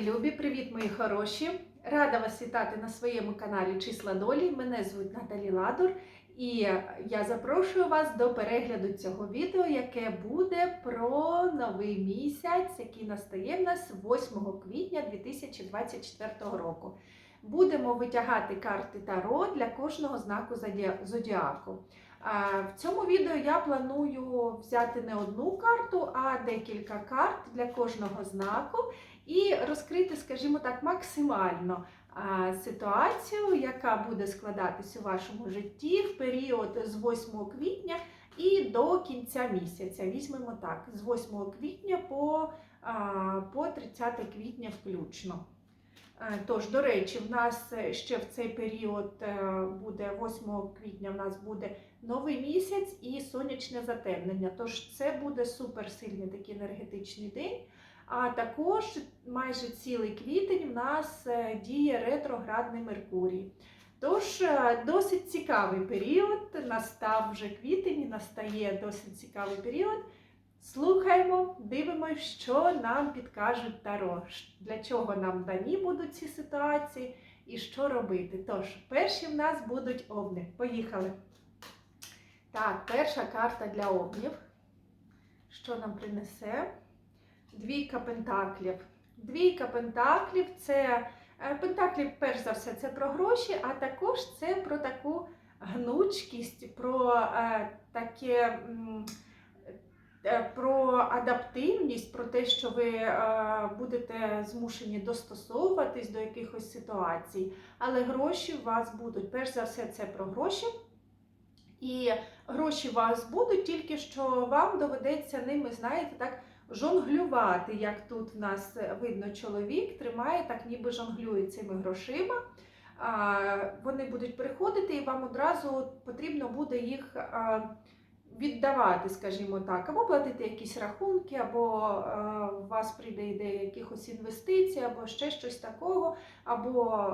любі, привіт, мої хороші! Рада вас вітати на своєму каналі Числа Долі. Мене звуть Наталі Ладур, і я запрошую вас до перегляду цього відео, яке буде про новий місяць, який настає в нас 8 квітня 2024 року. Будемо витягати карти Таро для кожного знаку зодіаку. В цьому відео я планую взяти не одну карту, а декілька карт для кожного знаку і розкрити, скажімо так, максимально ситуацію, яка буде складатись у вашому житті в період з 8 квітня і до кінця місяця. Візьмемо так, з 8 квітня по, по 30 квітня включно. Е, Тож, до речі, в нас ще в цей період е, буде 8 квітня, в нас буде новий місяць і сонячне затемнення. Тож це буде суперсильний такий енергетичний день. А також майже цілий квітень в нас е, діє ретроградний Меркурій. Тож е, досить цікавий період. Настав вже квітень, настає досить цікавий період. Слухаємо, дивимося, що нам підкажуть Таро, для чого нам дані будуть ці ситуації і що робити. Тож, перші в нас будуть овни. Поїхали. Так, перша карта для овнів. Що нам принесе? Двійка пентаклів. Двійка пентаклів це е, пентаклі, перш за все, це про гроші, а також це про таку гнучкість, про е, таке. е, Про адаптивність, про те, що ви е, будете змушені достосовуватись до якихось ситуацій, але гроші у вас будуть. Перш за все, це про гроші. І гроші у вас будуть, тільки що вам доведеться ними, знаєте, так жонглювати, як тут в нас видно, чоловік тримає, так ніби жонглює цими грошима. Вони будуть приходити, і вам одразу потрібно буде їх віддавати, скажімо так, або платити якісь рахунки, або у вас прийде ідея якихось інвестицій, або ще щось такого, або.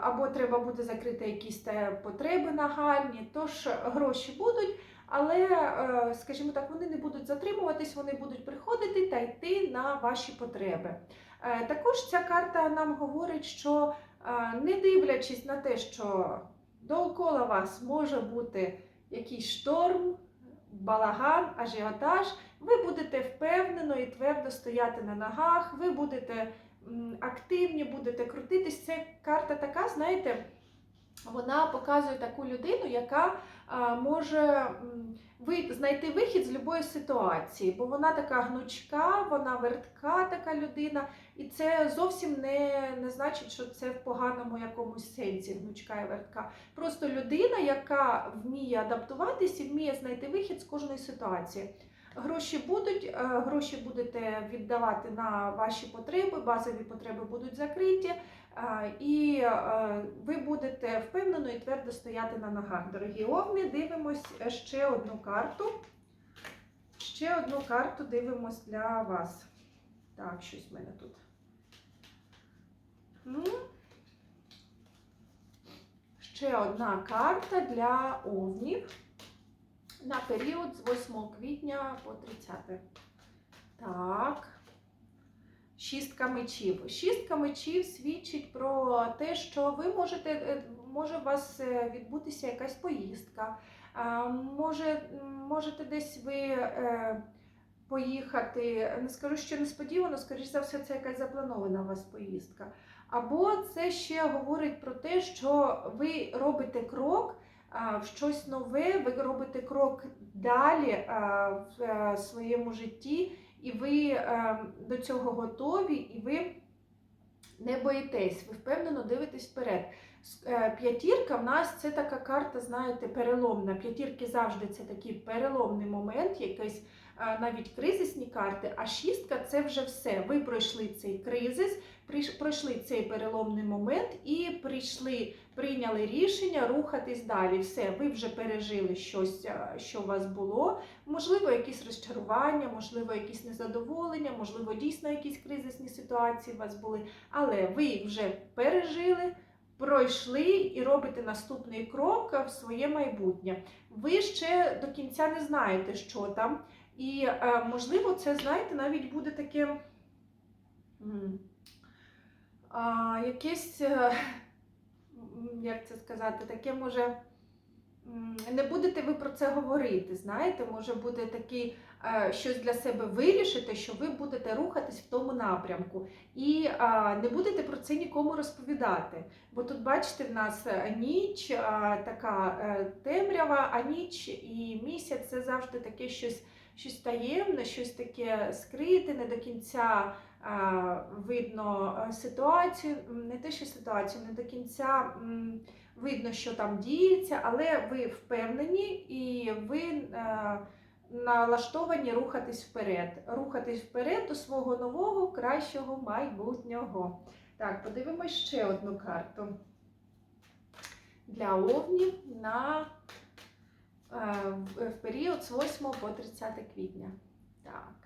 Або треба буде закрити якісь потреби нагальні, тож гроші будуть, але, е, скажімо так, вони не будуть затримуватись, вони будуть приходити та йти на ваші потреби. Е, Також ця карта нам говорить, що е, не дивлячись на те, що довкола вас може бути якийсь шторм, балаган, ажіотаж, ви будете впевнено і твердо стояти на ногах, ви будете активні, будете крутитись. Це карта така, знаєте, вона показує таку людину, яка може знайти вихід з будь-якої ситуації, бо вона така гнучка, вона вертка така людина, і це зовсім не, не значить, що це в поганому якомусь сенсі гнучка і вертка. Просто людина, яка вміє адаптуватись і вміє знайти вихід з кожної ситуації. Гроші будуть, е, гроші будете віддавати на ваші потреби, базові потреби будуть закриті, і е, ви будете впевнено і твердо стояти на ногах. Дорогі овни, дивимось ще одну карту. Ще одну карту дивимось для вас. Так, щось в мене тут. М. Ще одна карта для овнів на період з 8 квітня по 30. Так. Шістка мечів. Шістка мечів свідчить про те, що ви можете, е, може у вас е, відбутися якась поїздка, може, можете десь ви е, поїхати. Не скажу, що несподівано, скоріш за все, це якась запланована у вас поїздка. Або це ще говорить про те, що ви робите крок в щось нове, ви робите крок далі в своєму житті, і ви е, до цього готові, і ви не боїтесь, ви впевнено дивитесь вперед. Е, П'ятірка в нас це така карта, знаєте, переломна. П'ятірки завжди це такий переломний момент, якийсь е, навіть кризисні карти. А шістка це вже все. Ви пройшли цей кризис, пройшли цей переломний момент і прийшли, прийняли рішення рухатись далі. Все, ви вже пережили щось, е, що у вас було. Можливо, якісь розчарування, можливо, якісь незадоволення, можливо, дійсно якісь кризисні ситуації у вас були, але ви їх вже пережили. Пройшли і робите наступний крок в своє майбутнє. Ви ще до кінця не знаєте, що там. І, е, можливо, це, знаєте, навіть буде таке якесь, е, як це сказати, таке може. Не будете ви про це говорити, знаєте, може бути такий е, щось для себе вирішите, що ви будете рухатись в тому напрямку, і не будете про це нікому розповідати. Бо тут, бачите, в нас е, ніч, така е, темрява, а ніч і місяць це завжди таке щось, щось таємне, щось таке скрите, не до кінця видно е, ситуацію, не те, що ситуацію, не до кінця. Видно, що там діється, але ви впевнені і ви е, налаштовані рухатись вперед. Рухатись вперед до свого нового, кращого майбутнього. Так, подивимось ще одну карту для овнів на е, в період з 8 по 30 квітня. Так.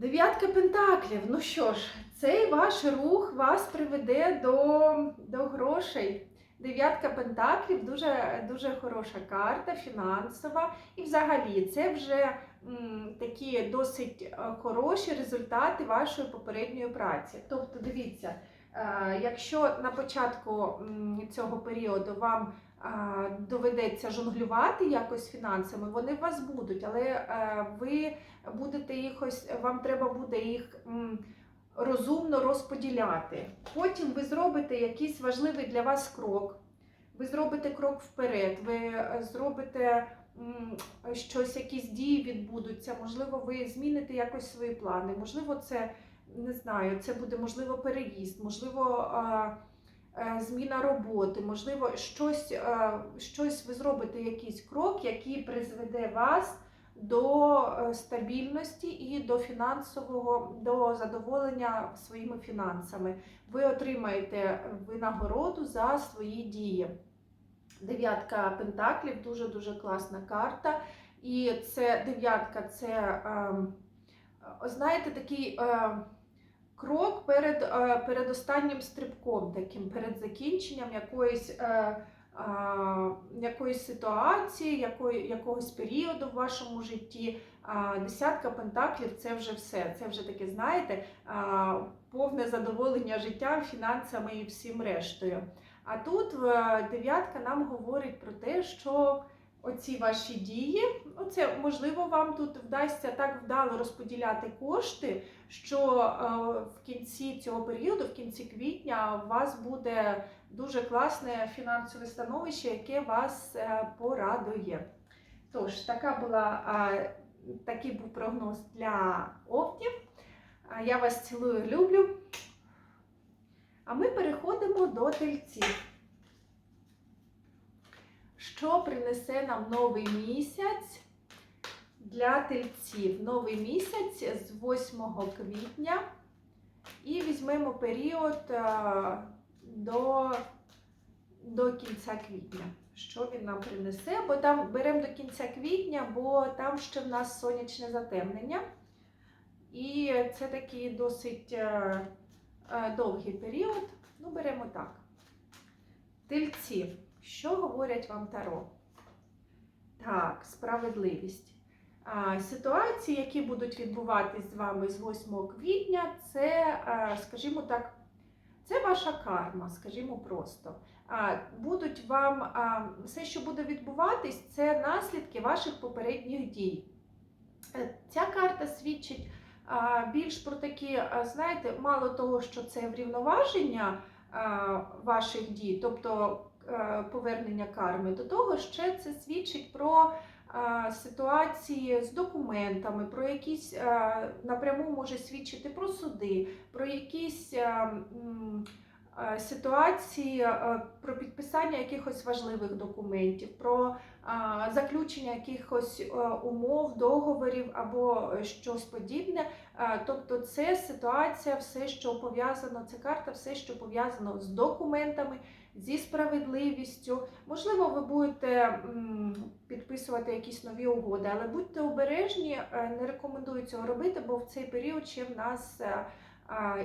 Дев'ятка пентаклів. Ну що ж, цей ваш рух вас приведе до, до грошей. Дев'ятка пентаклів дуже, дуже хороша карта, фінансова. І взагалі це вже м, такі досить е, хороші результати вашої попередньої праці. Тобто, дивіться, е, якщо на початку цього періоду вам доведеться жонглювати якось фінансами, вони у вас будуть, але е, ви будете їх ось, вам треба буде їх розумно розподіляти. Потім ви зробите якийсь важливий для вас крок. Ви зробите крок вперед, ви е, зробите щось, якісь дії відбудуться. Можливо, ви зміните якось свої плани. Можливо, це не знаю, це буде можливо переїзд, можливо. Е, Зміна роботи, можливо, щось, е, щось ви зробите, якийсь крок, який призведе вас до е, стабільності і до фінансового, до задоволення своїми фінансами. Ви отримаєте винагороду за свої дії. Дев'ятка пентаклів дуже дуже класна карта. І це дев'ятка це, ем, знаєте, такий е, крок перед, е, перед останнім стрибком, таким, перед закінченням якоїсь. Е, а, якоїсь ситуації, якогось періоду в вашому житті. Десятка пентаклів це вже все. Це вже таке, знаєте, повне задоволення життям, фінансами і всім рештою. А тут е, дев'ятка нам говорить про те, що оці ваші дії, оце можливо, вам тут вдасться так вдало розподіляти кошти, що е, в кінці цього періоду, в кінці квітня, у вас буде дуже класне фінансове становище, яке вас е, порадує. Тож, така була, такий був прогноз для овнів. Я вас цілую, люблю. А ми переходимо до тельців. Що принесе нам новий місяць для тельців? Новий місяць з 8 квітня. І візьмемо період е, до, до кінця квітня. Що він нам принесе? Бо там беремо до кінця квітня, бо там ще в нас сонячне затемнення. І це такий досить е, е, довгий період. Ну, беремо так. Тельці. Що говорять вам Таро? Так, справедливість. А, Ситуації, які будуть відбуватись з вами з 8 квітня, це, скажімо так, це ваша карма, скажімо просто. А, Будуть вам а, все, що буде відбуватись, це наслідки ваших попередніх дій. Е, Ця карта свідчить а, більш про такі, а, знаєте, мало того, що це врівноваження а, ваших дій, тобто повернення карми, до того ще це свідчить про ситуації з документами, про якісь напряму може свідчити про суди, про якісь. е, Ситуації е, про підписання якихось важливих документів, про заключення якихось е, умов, договорів або е, щось подібне. Е, Тобто, це ситуація, все, що пов'язано, це карта, все, що пов'язано з документами, зі справедливістю. Можливо, ви будете підписувати якісь нові угоди, але будьте обережні, е, не рекомендую цього робити, бо в цей період ще в нас. е,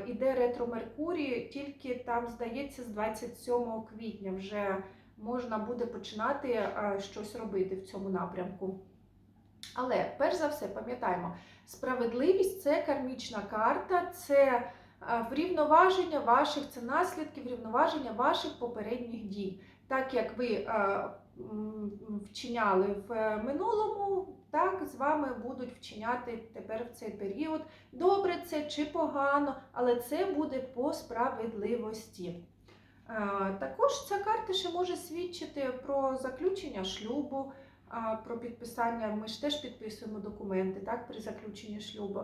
Іде ретро Меркурій, тільки там, здається, з 27 квітня вже можна буде починати щось робити в цьому напрямку. Але перш за все, пам'ятаємо, справедливість це кармічна карта, це врівноваження ваших, це наслідки врівноваження ваших попередніх дій. Так як ви е, вчиняли в е, минулому, так з вами будуть вчиняти тепер в цей період. Добре це чи погано, але це буде по справедливості. Е, Також ця карта ще може свідчити про заключення шлюбу, про підписання. Ми ж теж підписуємо документи так, при заключенні шлюбу.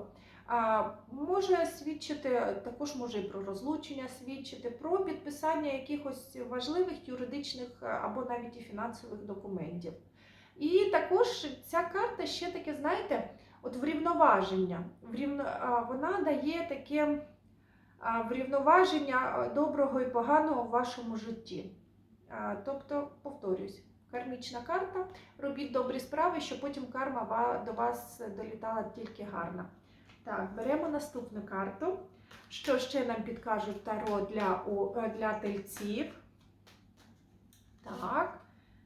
Може свідчити, також може і про розлучення свідчити, про підписання якихось важливих юридичних або навіть і фінансових документів. І також ця карта ще таке, знаєте, от врівноваження. Вона дає таке врівноваження доброго і поганого в вашому житті. Тобто, повторюсь, кармічна карта, робіть добрі справи, щоб потім карма до вас долітала тільки гарна. Так, беремо наступну карту. Що ще нам підкажуть Таро для, е, для тельців? Так.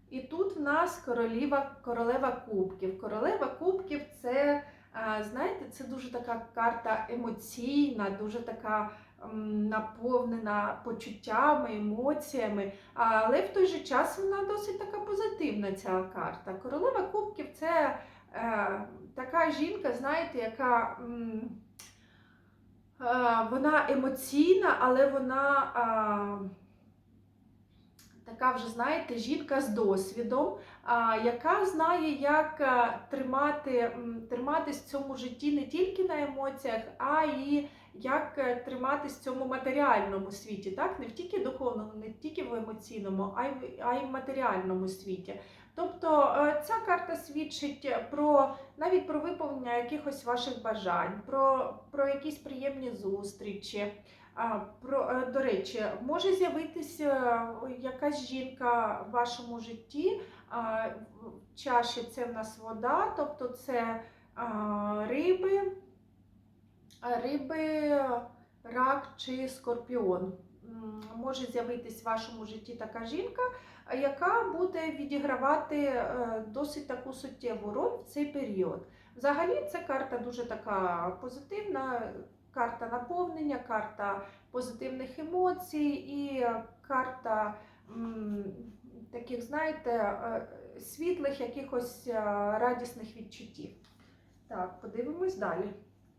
І тут в нас королева, королева кубків. Королева кубків це, знаєте, це дуже така карта емоційна, дуже така наповнена почуттями, емоціями. Але в той же час вона досить така позитивна, ця карта. Королева кубків це е, така жінка, знаєте, яка. е, вона емоційна, але вона така вже, знаєте, жінка з досвідом, яка знає, як а, тримати, триматись в цьому житті не тільки на емоціях, а і як е, триматись в цьому матеріальному світі, так? Не тільки духовному, не тільки в емоційному, а й в матеріальному світі. Тобто е, ця карта свідчить про навіть про виповнення якихось ваших бажань, про, про якісь приємні зустрічі. Про, е, до речі, може з'явитися якась жінка в вашому житті. В чаші це в нас вода, тобто це риби, риби, рак чи скорпіон. Може з'явитись в вашому житті така жінка, яка буде відігравати е, досить таку суттєву роль в цей період. Взагалі, ця карта дуже така позитивна, карта наповнення, карта позитивних емоцій і карта таких, знаєте, е, світлих якихось е, радісних відчуттів. Так, подивимось далі.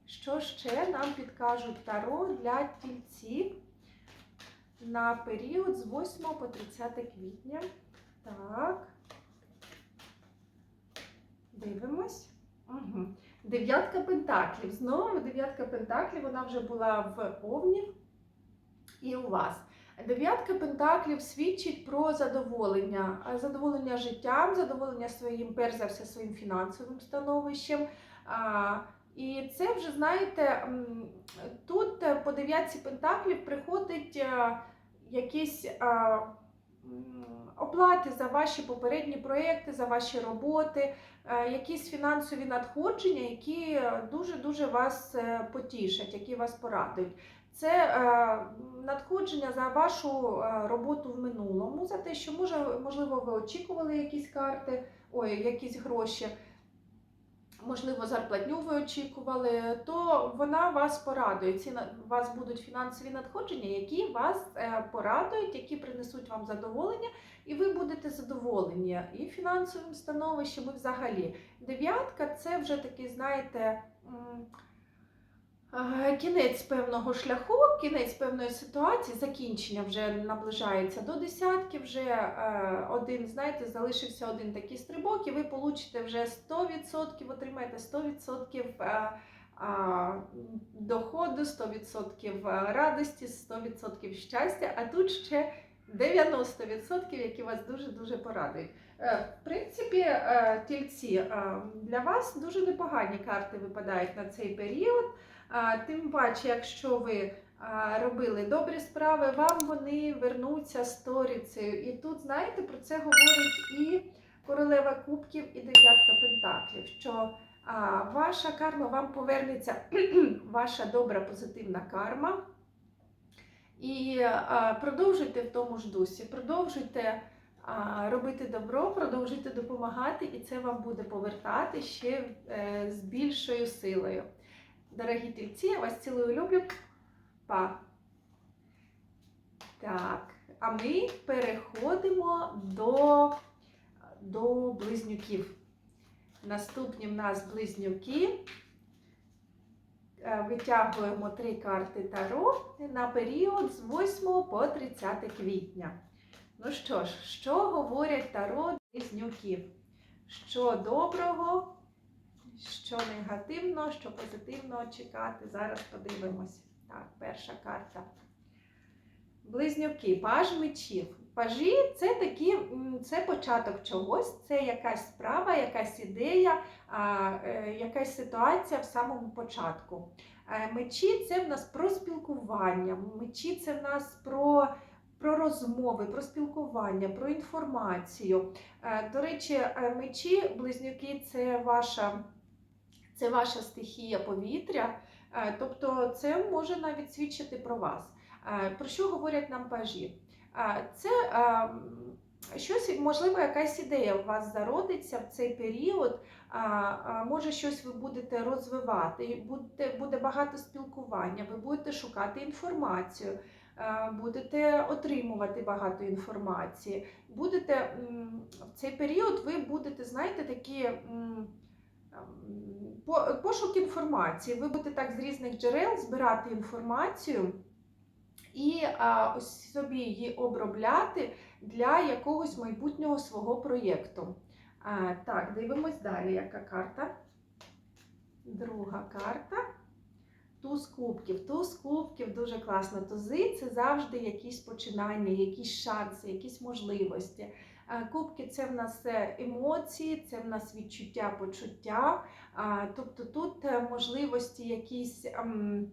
Що ще нам підкажуть Таро для тільців на період з 8 по 30 квітня? Так. Дивимось. Угу. Дев'ятка пентаклів. Знову дев'ятка пентаклів, вона вже була в Овні і у вас. Дев'ятка пентаклів свідчить про задоволення, задоволення життям, задоволення своїм, перш за все, своїм фінансовим становищем. І це вже, знаєте, тут е, по дев'ятці пентаклів приходить е, якісь е, оплати за ваші попередні проекти, за ваші роботи, якісь фінансові надходження, які дуже-дуже вас потішать, які вас порадують. Це надходження за вашу роботу в минулому, за те, що може, можливо, ви очікували якісь карти, ой, якісь гроші, можливо, зарплатню ви очікували, то вона вас порадує. Ці у вас будуть фінансові надходження, які вас е, порадують, які принесуть вам задоволення, і ви будете задоволені і фінансовим становищем, і взагалі. Дев'ятка це вже такий, знаєте. Е, Кінець певного шляху, кінець певної ситуації, закінчення вже наближається до десятки. Вже е, один, знаєте, залишився один такий стрибок, і ви получите вже 100%, отримаєте 100% е, доходу, 100% радості, 100% щастя, а тут ще 90%, які вас дуже-дуже порадують. В принципі, тільці для вас дуже непогані карти випадають на цей період. Тим паче, якщо ви робили добрі справи, вам вони вернуться сторіцею. І тут, знаєте, про це говорить і королева кубків, і дев'ятка пентаклів. Що ваша карма вам повернеться, ваша добра позитивна карма. І продовжуйте в тому ж дусі, продовжуйте робити добро, продовжуйте допомагати, і це вам буде повертати ще е, з більшою силою. Дорогі тільці, я вас цілую люблю. Па. Так, а ми переходимо до, до близнюків. Наступні в нас близнюки. Е, Витягуємо три карти Таро на період з 8 по 30 квітня. Ну що ж, що говорять Таро близнюків? Що доброго, що негативно, що позитивно чекати. Зараз подивимось. Так, перша карта. Близнюки, паж мечів. Пажі це такі, це початок чогось, це якась справа, якась ідея, е, якась ситуація в самому початку. Е, Мечі це в нас про спілкування, мечі це в нас про, про розмови, про спілкування, про інформацію. Е, До речі, мечі, близнюки це ваша, це ваша стихія повітря, е, тобто це може навіть свідчити про вас. Е, Про що говорять нам пажі? Е, Це е, щось, можливо, якась ідея у вас зародиться в цей період. Може, щось ви будете розвивати, буде, багато спілкування, ви будете шукати інформацію, будете отримувати багато інформації. Будете в цей період ви будете, знаєте, такі. Ем, по- Пошук інформації. Ви будете так з різних джерел збирати інформацію і а, ось собі її обробляти для якогось майбутнього свого проєкту. А, так, дивимось далі, яка карта. Друга карта. Туз кубків. Туз кубків дуже класно. Тузи це завжди якісь починання, якісь шанси, якісь можливості. А, Кубки це в нас е, емоції, це в нас відчуття, почуття. Тобто тут е, можливості якісь. ем,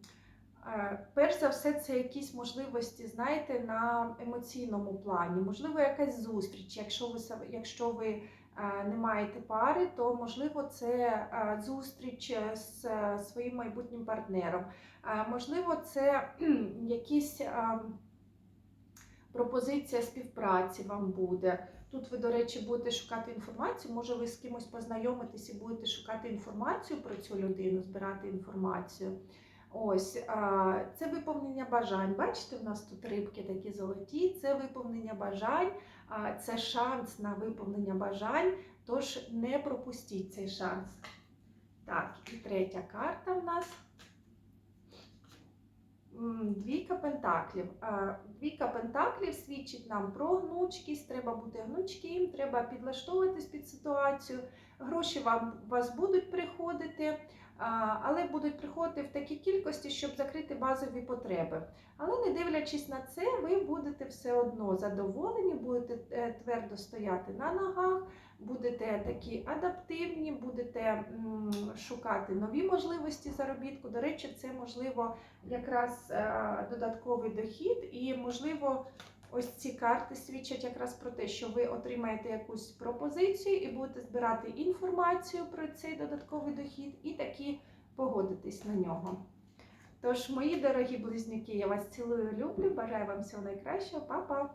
Е, Перш за все, це якісь можливості, знаєте, на емоційному плані. Можливо, якась зустріч. Якщо ви якщо ви е, не маєте пари, то можливо це е, зустріч е, з е, своїм майбутнім партнером. Е, Можливо, це якісь е, пропозиція співпраці вам буде. Тут ви, до речі, будете шукати інформацію. Може, ви з кимось познайомитесь і будете шукати інформацію про цю людину, збирати інформацію. Ось це виповнення бажань. Бачите, в нас тут рибки такі золоті. Це виповнення бажань, це шанс на виповнення бажань. Тож не пропустіть цей шанс. Так, і третя карта в нас. Двійка пентаклів. Двійка пентаклів свідчить нам про гнучкість. Треба бути гнучким, треба підлаштовуватись під ситуацію. Гроші вам вас будуть приходити, але будуть приходити в такій кількості, щоб закрити базові потреби. Але не дивлячись на це, ви будете все одно задоволені, будете е, твердо стояти на ногах, будете такі адаптивні, будете шукати нові можливості заробітку. До речі, це можливо якраз е, додатковий дохід, і можливо. Ось ці карти свідчать якраз про те, що ви отримаєте якусь пропозицію і будете збирати інформацію про цей додатковий дохід, і таки погодитесь на нього. Тож, мої дорогі близнюки, я вас цілую, люблю, бажаю вам всього найкращого, Па-па!